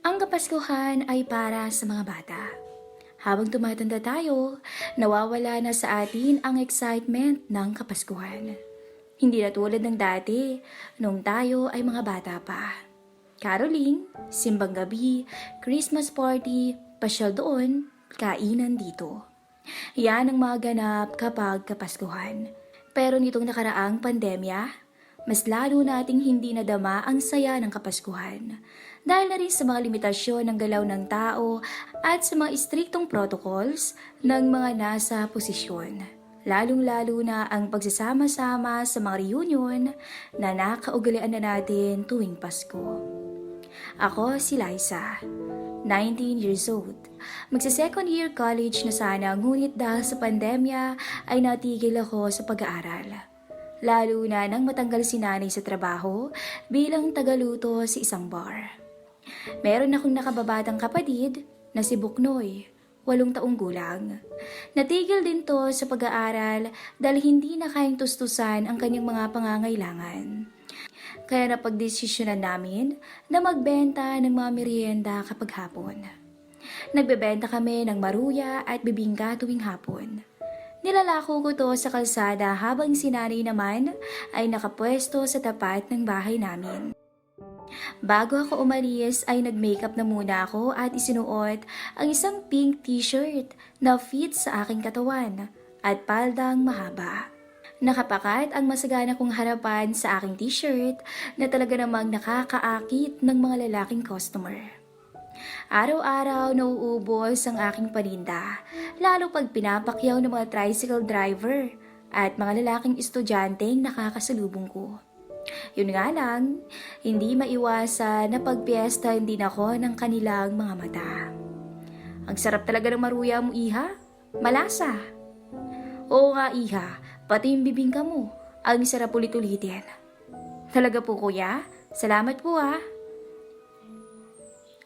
Ang Kapaskuhan ay para sa mga bata. Habang tumatanda tayo, nawawala na sa atin ang excitement ng Kapaskuhan. Hindi na tulad ng dati, nung tayo ay mga bata pa. Caroling, simbang gabi, Christmas party, pasyal doon, kainan dito. Yan ang mga ganap kapag Kapaskuhan. Pero nitong nakaraang pandemya, mas lalo nating hindi nadama ang saya ng Kapaskuhan. Dahil na rin sa mga limitasyon ng galaw ng tao at sa mga istriktong protocols ng mga nasa posisyon. Lalong-lalo na ang pagsasama-sama sa mga reunion na nakaugalian na natin tuwing Pasko. Ako si Liza, 19 years old. Magsa-second year college na sana ngunit dahil sa pandemya ay natigil ako sa pag-aaral. Lalo na nang matanggal si nanay sa trabaho bilang tagaluto sa isang bar. Meron akong nakababatang kapatid na si Buknoy, walong taong gulang. Natigil din to sa pag-aaral dahil hindi na kayang tustusan ang kanyang mga pangangailangan. Kaya napagdesisyonan namin na magbenta ng mga merienda kapag hapon. Nagbebenta kami ng maruya at bibingka tuwing hapon. Nilalako ko to sa kalsada habang si nanay naman ay nakapwesto sa tapat ng bahay namin. Bago ako umalis ay nag-makeup na muna ako at isinuot ang isang pink t-shirt na fit sa aking katawan at paldang mahaba. Nakapakat ang masagana kong harapan sa aking t-shirt na talaga namang nakakaakit ng mga lalaking customer. Araw-araw nauubos ang aking paninda, lalo pag pinapakyaw ng mga tricycle driver at mga lalaking estudyanteng nakakasalubong ko. Yun nga lang, hindi maiwasan na pagpiesta din ako ng kanilang mga mata. Ang sarap talaga ng maruya mo, Iha. Malasa. Oo nga, Iha. Pati yung bibingka mo. Ang sarap ulit-ulitin. Talaga po, kuya. Salamat po, ah.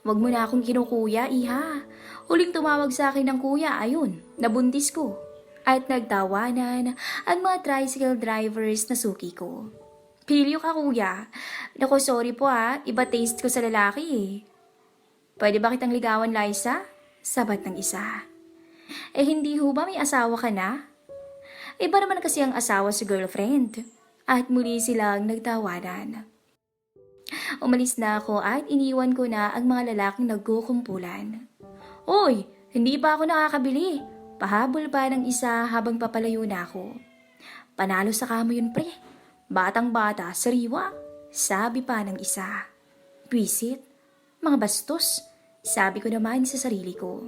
Huwag mo na akong kinukuya, Iha. Huling tumawag sa akin ng kuya, ayun, nabuntis ko. At nagtawanan ang mga tricycle drivers na suki ko. Pilyo ka, kuya. Naku, sorry po ha. Iba taste ko sa lalaki eh. Pwede ba kitang ligawan, Liza? Sabat ng isa. Eh, hindi ho ba may asawa ka na? Iba naman kasi ang asawa sa girlfriend. At muli silang nagtawanan. Umalis na ako at iniwan ko na ang mga lalaking nagkukumpulan. Oy, hindi pa ako nakakabili. Pahabol pa ng isa habang papalayo na ako. Panalo sa kamo yun, pre. Batang-bata, sariwa, sabi pa ng isa. Pwisit, mga bastos, sabi ko naman sa sarili ko.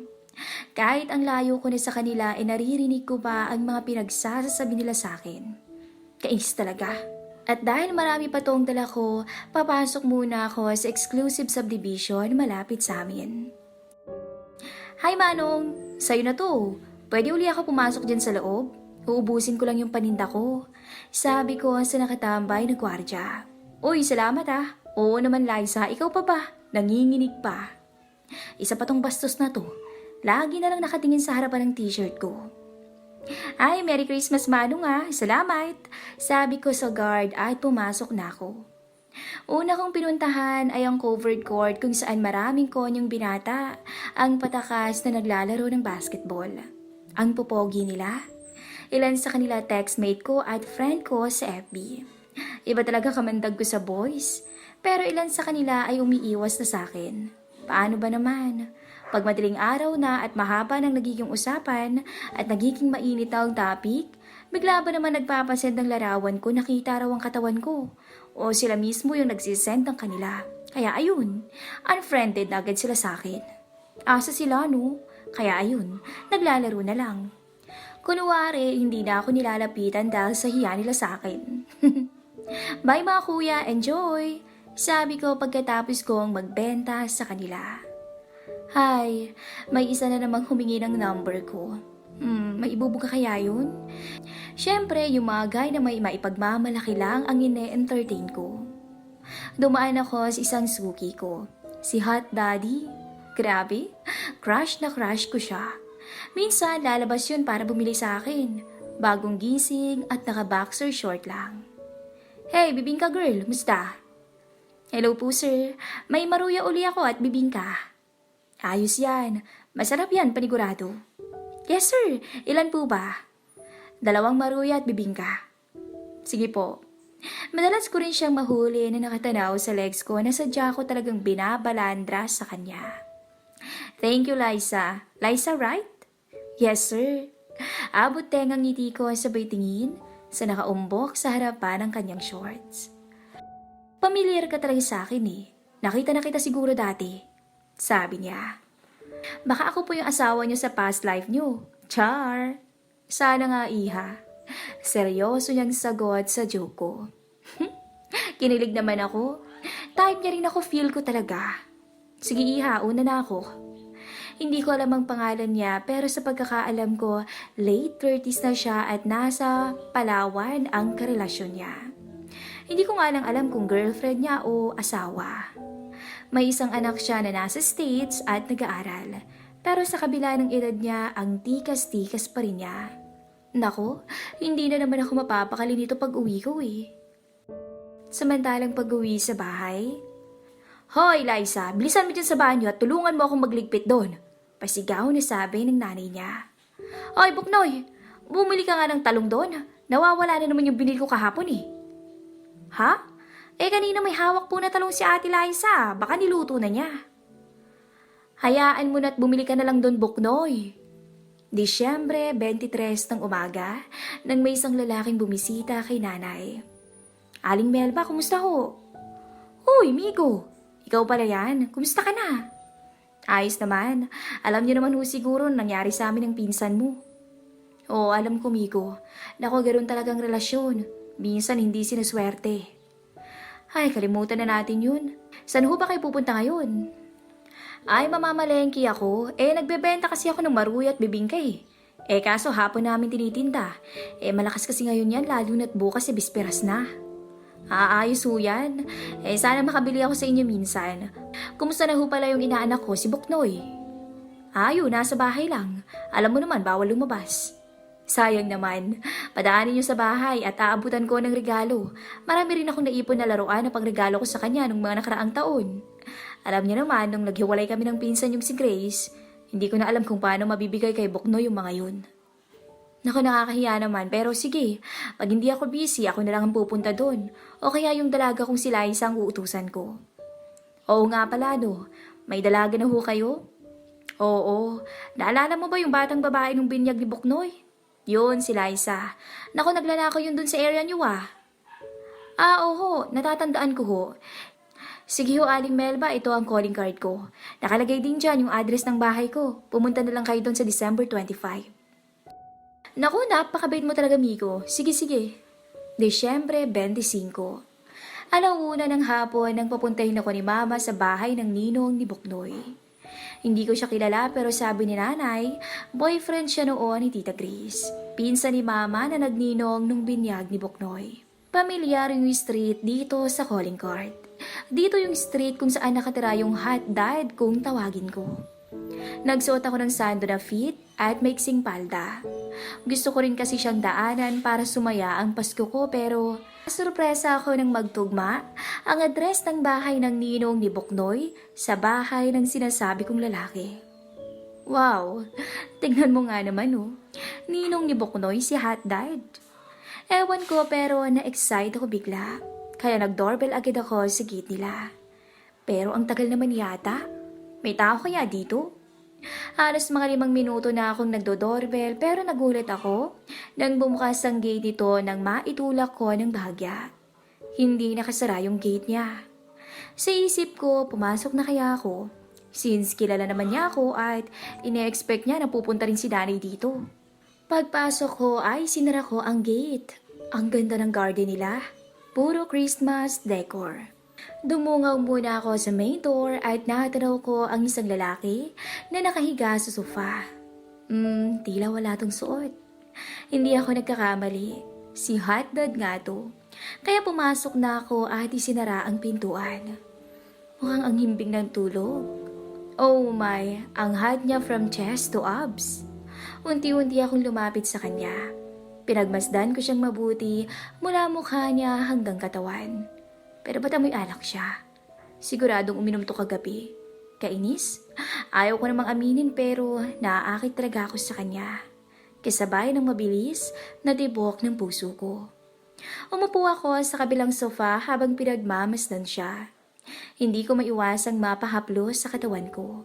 Kahit ang layo ko na sa kanila ay naririnig ko pa ang mga pinagsasasabi nila sa akin. Kainis talaga. At dahil marami pa tong dala ko, papasok muna ako sa exclusive subdivision malapit sa amin. Hi Manong, sa'yo na to. Pwede uli ako pumasok dyan sa loob? Uubusin ko lang yung paninda ko. Sabi ko sa nakatambay na gwardya. Uy, salamat ah. Oo naman Liza, ikaw pa ba? Nanginginig pa. Isa pa tong bastos na to. Lagi na lang nakatingin sa harapan ng t-shirt ko. Ay, Merry Christmas Manong ah. Salamat. Sabi ko sa guard at pumasok na ako. Una kong pinuntahan ay ang covered court kung saan maraming konyong binata ang patakas na naglalaro ng basketball. Ang popogi nila. Ilan sa kanila textmate ko at friend ko sa FB. Iba talaga kamandag ko sa boys. Pero ilan sa kanila ay umiiwas na sa akin. Paano ba naman? Pag madaling araw na at mahaba ng nagiging usapan at nagiging mainit ang topic, bigla ba naman nagpapasend ng larawan ko nakita raw ang katawan ko? O sila mismo yung nagsisend ng kanila. Kaya ayun, unfriended na agad sila sa akin. Asa sila no? Kaya ayun, naglalaro na lang. Kunwari, hindi na ako nilalapitan dahil sa hiya nila sa akin. Bye mga kuya, enjoy! Sabi ko pagkatapos kong magbenta sa kanila. Hi, may isa na namang humingi ng number ko. Hmm, may ibubuga kaya yun? Siyempre, yung mga guy na may maipagmamalaki lang ang ine-entertain ko. Dumaan ako sa isang suki ko, si Hot Daddy. Grabe, crush na crush ko siya. Minsan, lalabas yun para bumili sa akin. Bagong gising at naka-boxer short lang. Hey, bibingka girl, musta? Hello po sir, may maruya uli ako at bibingka. Ayos yan, masarap yan panigurado. Yes sir, ilan po ba? Dalawang maruya at bibingka. Sige po. Madalas ko rin siyang mahuli na nakatanaw sa legs ko na sadya ko talagang binabalandra sa kanya. Thank you, Liza. Liza, right? Yes, sir. Abot tengang ngiti ko sabay tingin sa nakaumbok sa harapan ng kanyang shorts. Pamilyar ka talaga sa akin eh. Nakita na kita siguro dati. Sabi niya. Baka ako po yung asawa niyo sa past life niyo. Char. Sana nga iha. Seryoso niyang sagot sa joke ko. Kinilig naman ako. Type niya rin ako, feel ko talaga. Sige iha, una na ako. Hindi ko alam ang pangalan niya pero sa pagkakaalam ko, late 30s na siya at nasa Palawan ang karelasyon niya. Hindi ko nga lang alam kung girlfriend niya o asawa. May isang anak siya na nasa States at nag-aaral. Pero sa kabila ng edad niya, ang tikas-tikas pa rin niya. Nako, hindi na naman ako mapapakali nito pag uwi ko eh. Samantalang pag uwi sa bahay, Hoy, Liza, bilisan mo dyan sa banyo at tulungan mo akong magligpit doon. Pasigaw na sabi ng nanay niya. Hoy, Buknoy, bumili ka nga ng talong doon. Nawawala na naman yung binili ko kahapon eh. Ha? Eh kanina may hawak po na talong si Ate Liza. Baka niluto na niya. Hayaan mo na't bumili ka na lang doon, Buknoy. Disyembre 23 ng umaga, nang may isang lalaking bumisita kay nanay. Aling Melba, kumusta ho? Uy, Migo, ikaw pala yan. Kumusta ka na? Ayos naman. Alam niyo naman ho siguro nangyari sa amin ng pinsan mo. Oo, alam ko, Migo. Nako, ganoon talagang relasyon. Minsan hindi sinuswerte. Ay, kalimutan na natin yun. Saan ho ba kayo pupunta ngayon? Ay, mamamalengki ako. Eh, nagbebenta kasi ako ng maruya at bibingka eh. Eh, kaso hapon namin tinitinda. Eh, malakas kasi ngayon yan, lalo na't bukas eh, bisperas na. Aayos ho yan. Eh, sana makabili ako sa inyo minsan. Kumusta na ho pala yung inaanak ko, si Buknoy? Ayo, nasa bahay lang. Alam mo naman, bawal lumabas. Sayang naman. Padaanin niyo sa bahay at aabutan ko ng regalo. Marami rin akong naipon na laruan na pangregalo ko sa kanya nung mga nakaraang taon. Alam niyo naman, nung naghiwalay kami ng pinsan yung si Grace, hindi ko na alam kung paano mabibigay kay Buknoy yung mga yun. Naku, nakakahiya naman. Pero sige, pag hindi ako busy, ako na lang ang pupunta doon. O kaya yung dalaga kong si Liza ang uutusan ko. Oo nga pala, no. May dalaga na ho kayo? Oo. Naalala mo ba yung batang babae ng binyag ni Buknoy? Yun, si Liza. Naku, naglalako yun dun sa area niyo ah. Ah, oo. Natatandaan ko ho. Sige ho, Aling Melba, ito ang calling card ko. Nakalagay din dyan yung address ng bahay ko. Pumunta na lang kayo doon sa December 25. Naku, napakabait mo talaga, Miko. Sige, sige. Desyembre 25. Alauna ng hapon nang papuntahin ako ni Mama sa bahay ng ninong ni Buknoy. Hindi ko siya kilala pero sabi ni nanay, boyfriend siya noon ni Tita Grace. Pinsan ni Mama na nagninong nung binyag ni Buknoy. Pamilyar yung street dito sa calling card. Dito yung street kung saan nakatira yung hot dad kung tawagin ko. Nagsuot ako ng sando na fit at maiksing palda. Gusto ko rin kasi siyang daanan para sumaya ang Pasko ko pero sorpresa ako ng magtugma ang address ng bahay ng ninong ni Buknoy sa bahay ng sinasabi kong lalaki. Wow, tingnan mo nga naman oh. Ninong ni Buknoy si Hot Dad. Ewan ko pero na-excite ako bigla. Kaya nag-doorbell agad ako sa gate nila. Pero ang tagal naman yata. May tao kaya dito? Halos mga limang minuto na akong nagdo-doorbell pero nagulat ako nang bumukas ang gate nito nang maitulak ko ng bahagya. Hindi nakasara yung gate niya. Sa isip ko, pumasok na kaya ako. Since kilala naman niya ako at ine-expect niya na pupunta rin si Danny dito. Pagpasok ko ay sinara ko ang gate. Ang ganda ng garden nila. Puro Christmas decor. Dumungaw muna ako sa main door at nakatanaw ko ang isang lalaki na nakahiga sa sofa. Hmm, tila wala tong suot. Hindi ako nagkakamali. Si Hotdog nga to. Kaya pumasok na ako at isinara ang pintuan. Mukhang ang himbing ng tulog. Oh my, ang hot niya from chest to abs. Unti-unti akong lumapit sa kanya. Pinagmasdan ko siyang mabuti mula mukha niya hanggang katawan. Pero ba't amoy alak siya? Siguradong uminom to kagabi. Kainis? Ayaw ko namang aminin pero naaakit talaga ako sa kanya. Kasabay ng mabilis na tibok ng puso ko. Umupo ako sa kabilang sofa habang pinagmamasdan siya. Hindi ko maiwasang mapahaplo sa katawan ko.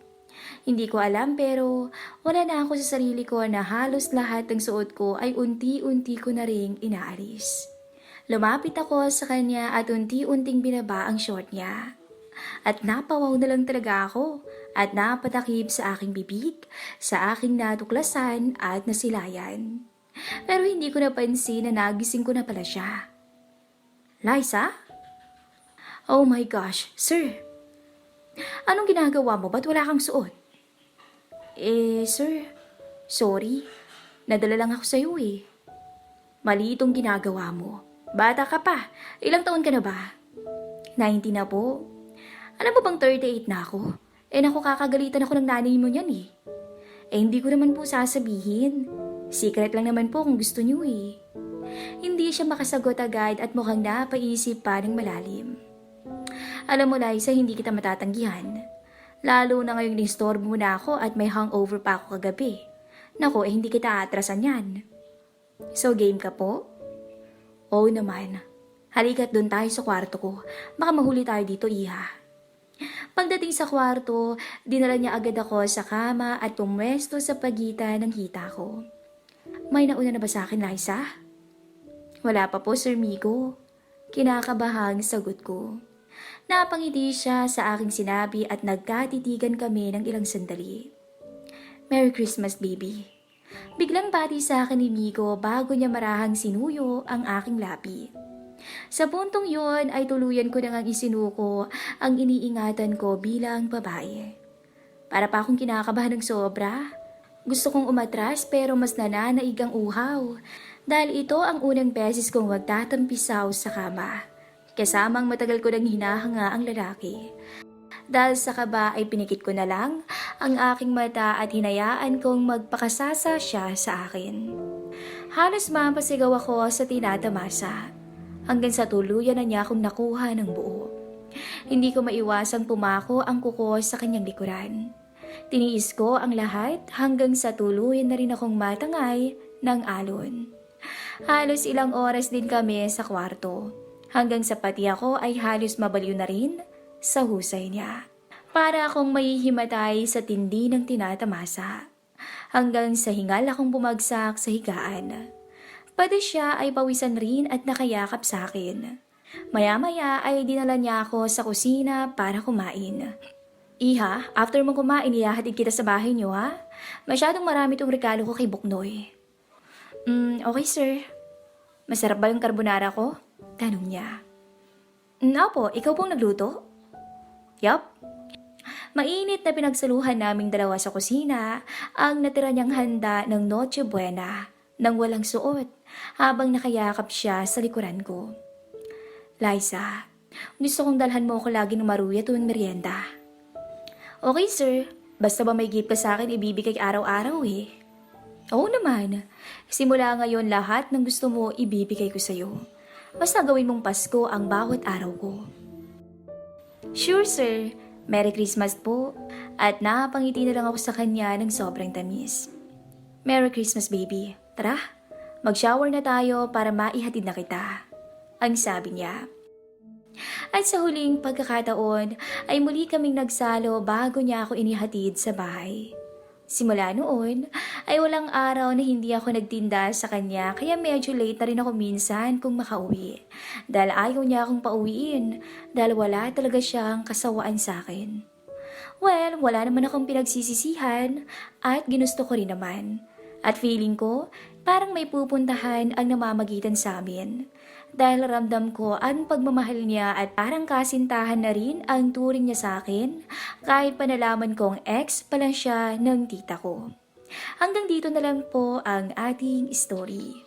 Hindi ko alam pero wala na ako sa sarili ko na halos lahat ng suot ko ay unti-unti ko na ring inaalis. Lumapit ako sa kanya at unti-unting binaba ang short niya. At napawaw na lang talaga ako at napatakip sa aking bibig, sa aking natuklasan at nasilayan. Pero hindi ko napansin na nagising ko na pala siya. Liza? Oh my gosh, sir. Anong ginagawa mo? Ba't wala kang suot? Eh, sir, sorry. Nadala lang ako sa'yo eh. Mali itong ginagawa mo. Bata ka pa. Ilang taon ka na ba? 90 na po. Alam mo bang 38 na ako? Eh naku, kakagalitan ako ng nanay mo niyan eh. Eh hindi ko naman po sasabihin. Secret lang naman po kung gusto niyo eh. Hindi siya makasagot agad at mukhang napaisip pa ng malalim. Alam mo, Liza, hindi kita matatanggihan. Lalo na ngayong nistorbo mo na ako at may hangover pa ako kagabi. Nako, eh hindi kita atrasan yan. So, game ka po? Oo naman. Halika't doon tayo sa kwarto ko. Baka mahuli tayo dito, iha. Pagdating sa kwarto, dinala niya agad ako sa kama at pumwesto sa pagitan ng hita ko. May nauna na ba sa akin, Liza? Wala pa po, Sir Migo. Kinakabahang sagot ko. Napangiti siya sa aking sinabi at nagkatitigan kami ng ilang sandali. Merry Christmas, baby. Biglang bati sa akin ni Migo bago niya marahang sinuyo ang aking labi. Sa puntong yon ay tuluyan ko nang isinuko ang iniingatan ko bilang babae. Para pa akong kinakabahan ng sobra. Gusto kong umatras pero mas nananaig ang uhaw dahil ito ang unang beses kong magtatampisaw sa kama. Kasamang matagal ko nang hinahanga ang lalaki. Dahil sa kaba ay pinikit ko na lang ang aking mata at hinayaan kong magpakasasa siya sa akin. Halos mapasigaw ako sa tinatamasa hanggang sa tuluyan na niya akong nakuha ng buo. Hindi ko maiwasang pumako ang kuko sa kanyang likuran. Tiniis ko ang lahat hanggang sa tuluyan na rin akong matangay ng alon. Halos ilang oras din kami sa kwarto hanggang sa pati ako ay halos mabaliw na rin sa husay niya. Para akong mahihimatay sa tindi ng tinatamasa hanggang sa hingal akong bumagsak sa higaan. Pati siya ay pawisan rin at nakayakap sa akin. Maya-maya ay dinala niya ako sa kusina para kumain. Iha, after mong kumain, ihahatid kita sa bahay niyo ha? Masyadong marami tong regalo ko kay Buknoy. Hmm, okay sir. Masarap ba yung carbonara ko? Tanong niya. "Mm, Opo, ikaw pong nagluto? Yup. Mainit na pinagsaluhan naming dalawa sa kusina ang natira niyang handa ng Noche Buena nang walang suot habang nakayakap siya sa likuran ko. Liza, gusto kong dalhan mo ako lagi ng maruya tuwing merienda. Okay sir, basta ba may gift ka sa akin ibibigay araw-araw eh. Oo naman, simula ngayon lahat ng gusto mo ibibigay ko sa'yo. Basta gawin mong Pasko ang bawat araw ko. Sure sir, Merry Christmas po. At napangiti na lang ako sa kanya ng sobrang tamis. Merry Christmas baby. Tara, mag-shower na tayo para maihatid na kita. Ang sabi niya. At sa huling pagkakataon ay muli kaming nagsalo bago niya ako inihatid sa bahay. Simula noon ay walang araw na hindi ako nagtinda sa kanya kaya medyo late na rin ako minsan kung makauwi. Dahil ayaw niya akong pauwiin dahil wala talaga siyang kasawaan sa akin. Well, wala naman akong pinagsisisihan at ginusto ko rin naman. At feeling ko, parang may pupuntahan ang namamagitan sa amin. Dahil ramdam ko ang pagmamahal niya at parang kasintahan na rin ang turing niya sa akin kahit pa kong ex pala siya ng tita ko. Hanggang dito na lang po ang ating story.